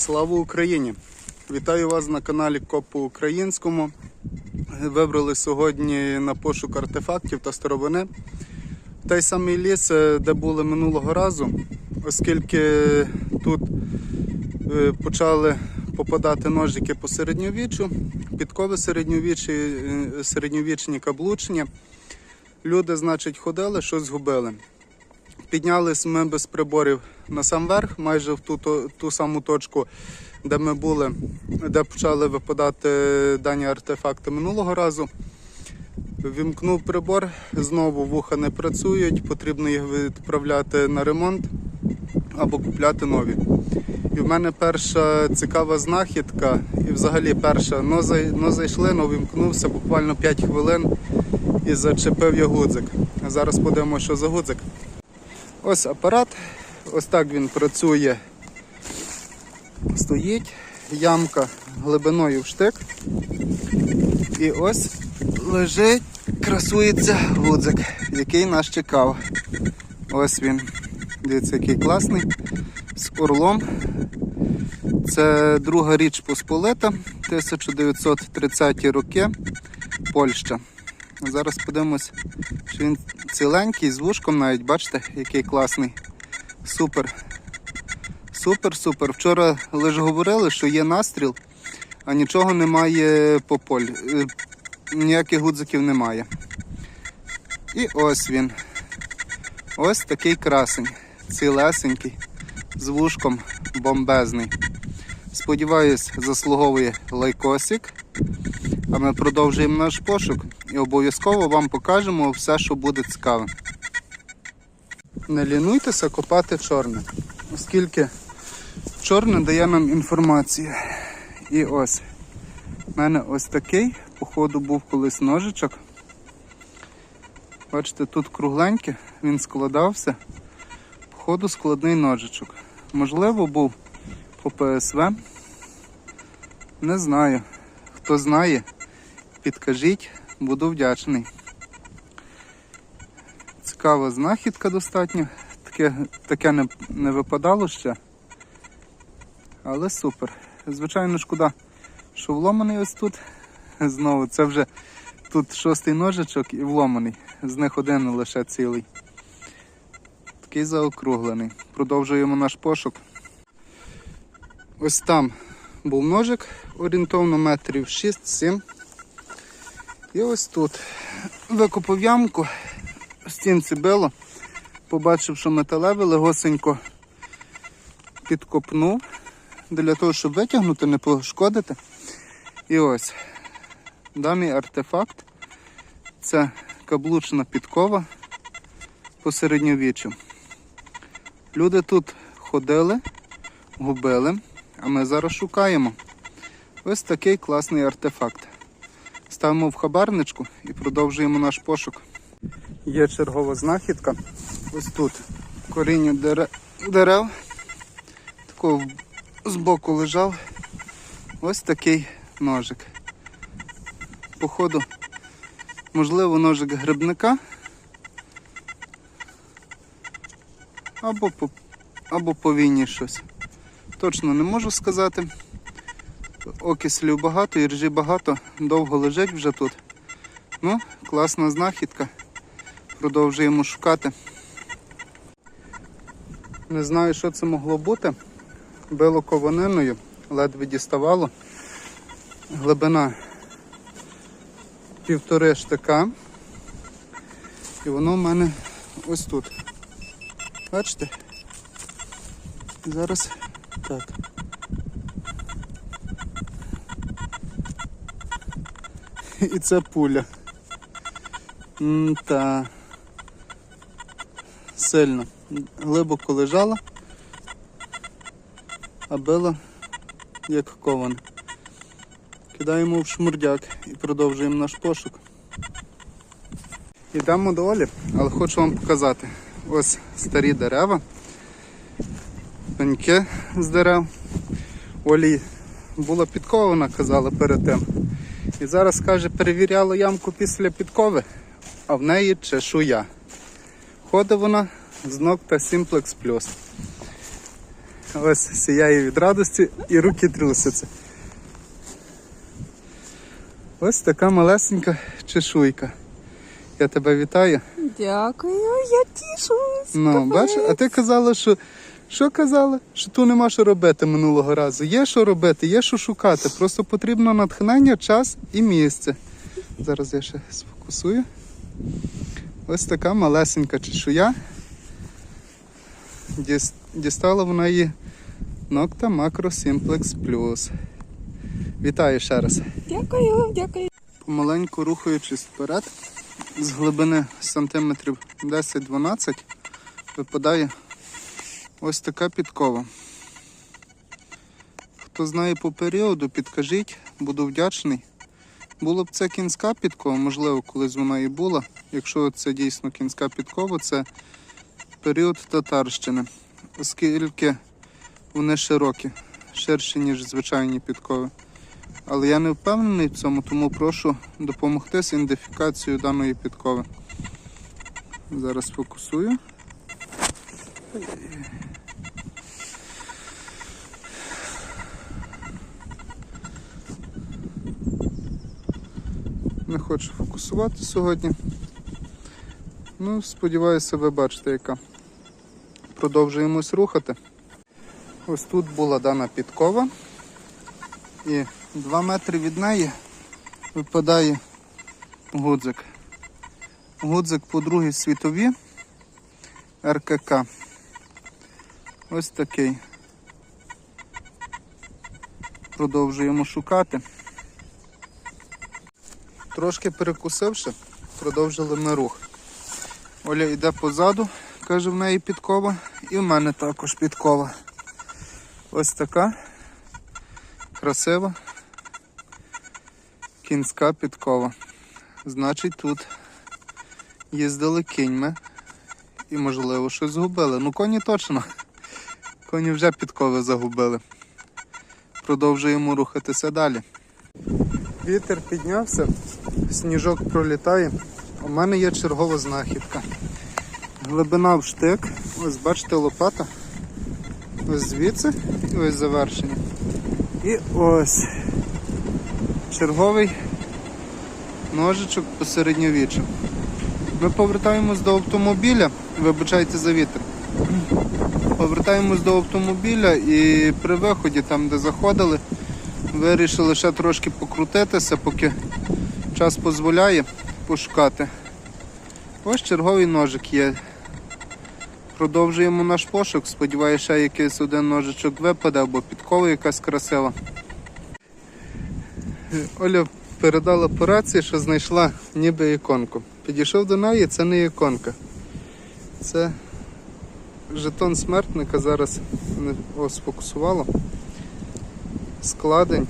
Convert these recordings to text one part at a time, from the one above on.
Слава Україні! Вітаю вас на каналі Коп по українському. Вибрали сьогодні на пошук артефактів та старовини. Той самий ліс, е, де були минулого разу, оскільки тут е, почали попадати ножики по середньовіччю, підкови середньовіччі, е, середньовічні каблучні. Люди, значить, ходили, щось згубили. Піднялись ми без приборів на сам верх, майже в ту, ту, ту саму точку, де ми були, де почали випадати дані артефакти минулого разу. Вімкнув прибор, знову вуха не працюють, потрібно їх відправляти на ремонт або купляти нові. І в мене перша цікава знахідка, і взагалі перша, но, зай, зайшли, но вімкнувся буквально 5 хвилин і зачепив я гудзик. Зараз подивимося, що за гудзик. Ось апарат, ось так він працює. Стоїть, ямка глибиною в штик. І ось лежить, красується гудзик, який нас чекав. Ось він. Дивіться, який класний. З орлом. Це друга річ Посполита, 1930 роки, Польща. Зараз подивимось, що він ціленький, з вушком навіть, бачите, який класний. Супер. Супер, супер. Вчора лише говорили, що є настріл, а нічого немає по полі. Е, Ніяких гудзиків немає. І ось він. Ось такий красень. Цілесенький, з вушком бомбезний. Сподіваюсь, заслуговує лайкосик. А ми продовжуємо наш пошук і обов'язково вам покажемо все, що буде цікаве. Не лінуйтеся копати чорне, оскільки чорне дає нам інформацію. І ось, в мене ось такий, походу, був колись ножичок. Бачите, тут кругленький, він складався. Походу складний ножичок. Можливо, був по ПСВ. Не знаю. Хто знає, підкажіть, буду вдячний. Цікава знахідка достатньо. Таке, таке не, не випадало ще. Але супер. Звичайно, шкода, що вломаний ось тут. Знову це вже тут шостий ножичок і вломаний. З них один лише цілий. Такий заокруглений. Продовжуємо наш пошук. Ось там був ножик орієнтовно метрів 6-7. І ось тут викопав ямку, стінці било, побачив, що металеве, легосенько підкопнув для того, щоб витягнути, не пошкодити. І ось даний артефакт це каблучна підкова по середньовіччю. Люди тут ходили, губили. А ми зараз шукаємо ось такий класний артефакт. Ставимо в хабарничку і продовжуємо наш пошук. Є чергова знахідка. Ось тут коріння дере- дерев. Такого збоку лежав ось такий ножик. Походу, можливо, ножик грибника. Або по, або по щось. Точно не можу сказати. Окислів багато, іржі багато, довго лежить вже тут. Ну, класна знахідка. Продовжуємо шукати. Не знаю, що це могло бути. Било кованиною, ледве діставало. Глибина півтори штика. І воно в мене ось тут. Бачите? Зараз так. І це пуля. М, Та сильно. Глибоко лежала, а била як кован. Кидаємо в шмурдяк і продовжуємо наш пошук. Йдемо до Олі, але хочу вам показати. Ось старі дерева пеньки з дерев. Олі була підкована, казала перед тим. І зараз каже, перевіряла ямку після підкови, а в неї чешуя. Ходить вона з ногта Simplex Plus. ось сіяє від радості і руки трусяться. Ось така малесенька чешуйка. Я тебе вітаю. Дякую, я тішусь. Ну, бачиш, а ти казала, що. Що казала? Що тут нема що робити минулого разу. Є що робити, є що шукати. Просто потрібно натхнення, час і місце. Зараз я ще сфокусую. Ось така малесенька чешуя. Дістала вона її Nocta Macro Simplex Plus. Вітаю ще раз. Дякую, дякую. Помаленьку рухаючись вперед, з глибини сантиметрів 10-12 випадає ось така підкова. Хто знає по періоду, підкажіть, буду вдячний. Було б це кінська підкова, можливо, колись вона і була. Якщо це дійсно кінська підкова, це період татарщини, оскільки вони широкі, ширші, ніж звичайні підкови. Але я не впевнений в цьому, тому прошу допомогти з ідентифікацією даної підкови. Зараз фокусую. Не хочу фокусувати сьогодні. Ну, сподіваюся, ви бачите, яка. Продовжуємось рухати. Ось тут була дана підкова. І 2 метри від неї випадає гудзик. Гудзик по другій світовій РКК. Ось такий. Продовжуємо шукати. Трошки перекусивши, продовжили ми рух. Оля йде позаду, каже в неї підкова, і в мене також підкова. Ось така красива кінська підкова. Значить, тут їздили кіньми і, можливо, щось згубили. Ну, коні точно. Коні вже підкови загубили. Продовжуємо рухатися далі. Вітер піднявся, сніжок пролітає. У мене є чергова знахідка. Глибина в штик. Ось бачите лопата. Ось звідси ось завершення. І ось черговий ножичок по середньовіччю. Ми повертаємось до автомобіля, вибачайте за вітер. Повертаємось до автомобіля і при виході, там де заходили, вирішили ще трошки покрутитися, поки час дозволяє пошукати. Ось черговий ножик є. Продовжуємо наш пошук. Сподіваюся, ще якийсь один ножичок випаде або підкова якась красива. Оля передала по рації, що знайшла ніби іконку. Підійшов до неї, це не іконка. Це жетон смертника. Зараз о, сфокусувало. Складень,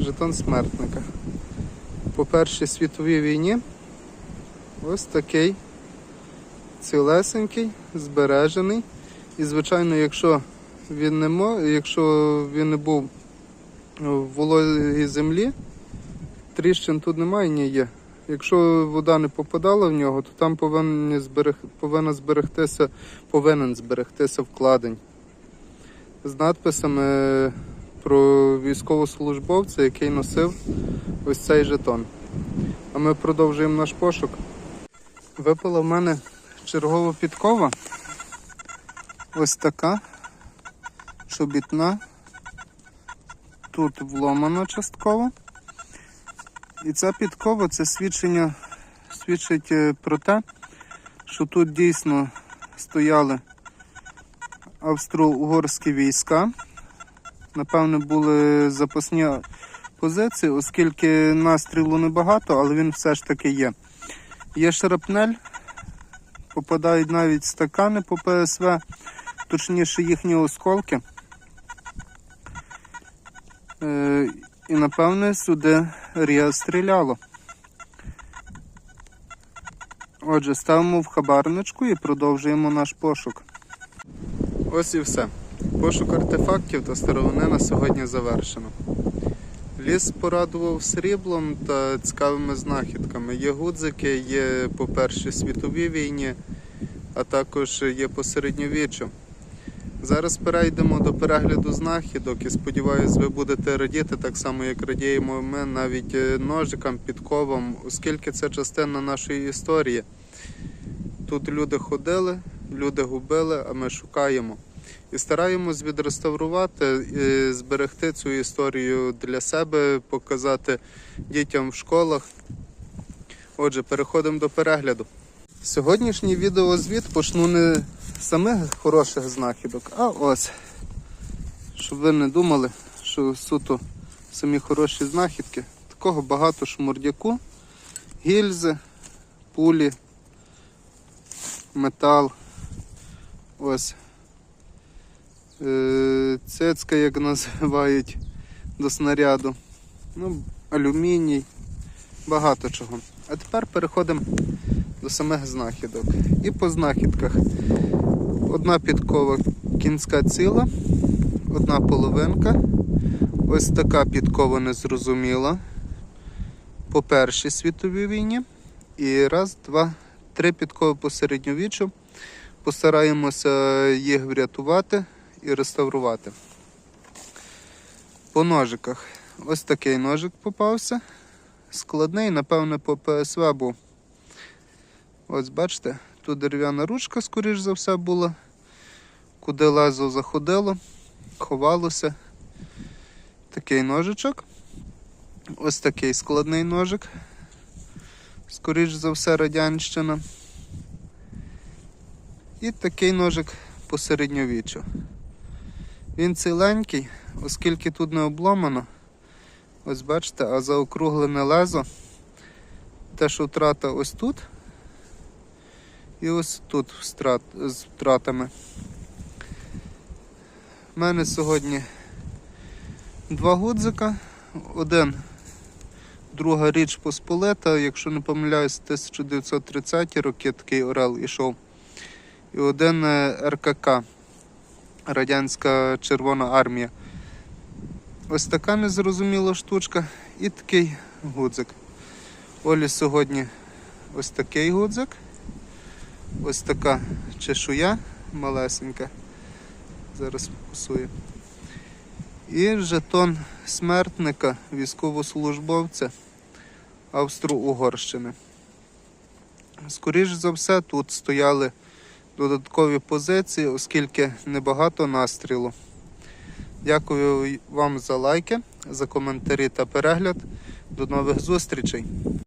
жетон смертника. По Першій світовій війні ось такий цілесенький, збережений. І, звичайно, якщо він не мо, якщо він не був в вологій землі, тріщин тут немає, ні є. Якщо вода не попадала в нього, то там повинен, зберег, повинен зберегтися, повинен зберегтися вкладень з надписами про військовослужбовця, який носив ось цей жетон. А ми продовжуємо наш пошук. Випала в мене чергова підкова. Ось така чобітна. Тут вломано частково. І ця підкова це свідчення свідчить е, про те, що тут дійсно стояли австро-угорські війська. Напевно, були запасні позиції, оскільки настрілу небагато, але він все ж таки є. Є шрапнель, попадають навіть стакани по ПСВ, точніше їхні осколки. Е, і напевне сюди Рія стріляло. Отже, ставимо в хабарничку і продовжуємо наш пошук. Ось і все. Пошук артефактів та старовини на сьогодні завершено. Ліс порадував сріблом та цікавими знахідками. Є гудзики, є по Першій світовій війні, а також є по середньовіччю. Зараз перейдемо до перегляду знахідок і сподіваюся, ви будете радіти так само, як радіємо ми навіть е, ножикам, підковам, оскільки це частина нашої історії. Тут люди ходили, люди губили, а ми шукаємо. І стараємось відреставрувати і зберегти цю історію для себе, показати дітям в школах. Отже, переходимо до перегляду. Сьогоднішній відеозвіт почну не з самих хороших знахідок, а ось. Щоб ви не думали, що суто самі хороші знахідки. Такого багато шмурдяку, гільзи, пулі, метал. Ось. Е, цецька, як називають до снаряду. Ну, алюміній, багато чого. А тепер переходимо до самих знахідок. І по знахідках одна підкова кінська ціла, одна половинка. Ось така підкова незрозуміла по Першій світовій війні. І раз, два, три підкови по середньовіччю. Постараємося їх врятувати і реставрувати. По ножиках. Ось такий ножик попався. Складний, напевне, по ПСВ був. Ось бачите, тут дерев'яна ручка, скоріш за все, була. Куди лезо заходило, ховалося. Такий ножичок. Ось такий складний ножик. Скоріш за все, радянщина. І такий ножик по середньовіччю. Він ціленький, оскільки тут не обломано. Ось бачите, а заокруглене лезо. Те, що втрата ось тут. І ось тут з втратами. У мене сьогодні два гудзика. Один, друга річ Посполита, якщо не помиляюсь, 1930 роки такий Орел ішов. І один е, РКК, Радянська Червона армія. Ось така незрозуміла штучка і такий гудзик. Олі сьогодні ось такий гудзик. Ось така чешуя малесенька. Зараз фокусую. І жетон смертника, військовослужбовця Австро-Угорщини. Скоріше за все, тут стояли додаткові позиції, оскільки небагато настрілу. Дякую вам за лайки, за коментарі та перегляд. До нових зустрічей!